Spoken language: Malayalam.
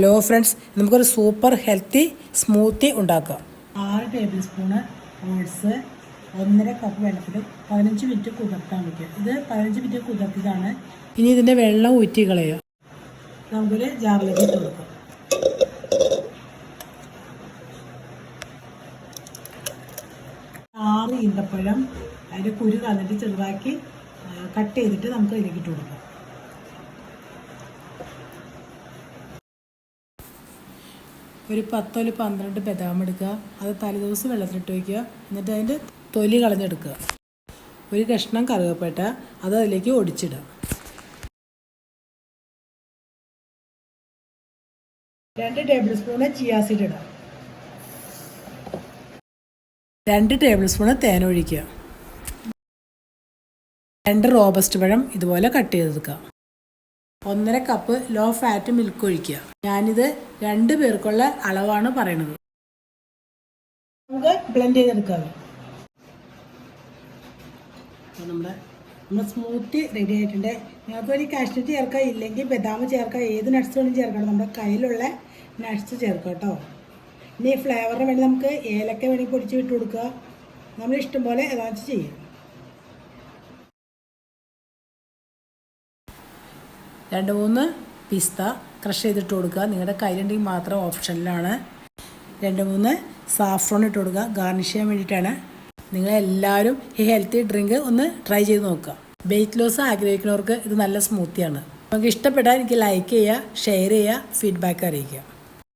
ഹലോ ഫ്രണ്ട്സ് നമുക്കൊരു സൂപ്പർ ഹെൽത്തി സ്മൂത്തി ഉണ്ടാക്കാം. ആറ് ടേബിൾ സ്പൂണ് ഓട്സ് ഒന്നര കപ്പ് വെള്ളത്തിൽ പതിനഞ്ച് മിനിറ്റ് കുതിർത്താൻ വയ്ക്കുക ഇത് പതിനഞ്ച് മിനിറ്റ് കുതിർത്തതാണ് ഇനി ഇതിന്റെ വെള്ളം ഊറ്റി കളയുക. നമുക്കൊരു ജാറിലേക്ക് ഇട്ട് കൊടുക്കാം. ആറ് ഈന്തപ്പഴം അതിന്റെ കുരു കളഞ്ഞിട്ട് ചെറുതാക്കി കട്ട് ചെയ്തിട്ട് നമുക്ക് അതിലേക്ക് ഇട്ട് കൊടുക്കാം. ഒരു പത്തോ ഒരു പന്ത്രണ്ട് ബദാം എടുക്കുക. അത് തലേദിവസം വെള്ളത്തിലിട്ട് വയ്ക്കുക. എന്നിട്ട് അതിന്റെ തൊലി കളഞ്ഞെടുക്കുക. ഒരു കഷ്ണം കറുകപ്പട്ട അത് അതിലേക്ക് ഒടിച്ചിടുക. രണ്ട് ടേബിൾ സ്പൂണ് ചിയാസിഡ് ഇടുക. രണ്ട് ടേബിൾ സ്പൂണ് തേൻ ഒഴിക്കുക. രണ്ട് റോബസ്റ്റ് പഴം ഇതുപോലെ കട്ട് ചെയ്തെടുക്കുക. ഒന്നര കപ്പ് ലോ ഫാറ്റ് മിൽക്ക് ഒഴിക്കുക. ഞാനിത് രണ്ട് പേർക്കുള്ള അളവാണ് പറയണത്. നമുക്ക് ബ്ലെൻഡ് ചെയ്തെടുക്കാം. നമ്മുടെ നമ്മുടെ സ്മൂത്തി റെഡി ആയിട്ടുണ്ട്. നിങ്ങൾക്ക് ഒരു കാഷ്നട്ട് ചേർക്കാം ഇല്ലെങ്കിൽ ബദാം ചേർക്കാം ഏത് നട്ട്സ് വേണമെങ്കിലും ചേർക്കണം നമ്മുടെ കയ്യിലുള്ള നട്ട്സ് ചേർക്കുക കേട്ടോ. ഇനി ഫ്ലേവറിന് വേണ്ടി നമുക്ക് ഏലക്ക വേണമെങ്കിൽ പൊടിച്ച് ഇട്ട് കൊടുക്കുക. നമ്മൾ ഇഷ്ടം പോലെ ഏതാണെന്ന് വെച്ചാൽ ചെയ്യാം. രണ്ട് മൂന്ന് പിസ്ത ക്രഷ് ചെയ്തിട്ട് കൊടുക്കുക. നിങ്ങളുടെ കയ്യിലുണ്ടെങ്കിൽ മാത്രം ഓപ്ഷനിലാണ് രണ്ട് മൂന്ന് സാഫ്രോൺ ഇട്ട് കൊടുക്കുക. ഗാർണിഷ് ചെയ്യാൻ വേണ്ടിയിട്ടാണ്. നിങ്ങളെല്ലാവരും ഈ ഹെൽത്തി ഡ്രിങ്ക് ഒന്ന് ട്രൈ ചെയ്ത് നോക്കുക. വെയിറ്റ് ലോസ് ആഗ്രഹിക്കുന്നവർക്ക് ഇത് നല്ല സ്മൂത്തിയാണ് നമുക്ക് ഇഷ്ടപ്പെട്ടാൽ എനിക്ക് ലൈക്ക് ചെയ്യുക ഷെയർ ചെയ്യുക ഫീഡ്ബാക്ക് അറിയിക്കുക.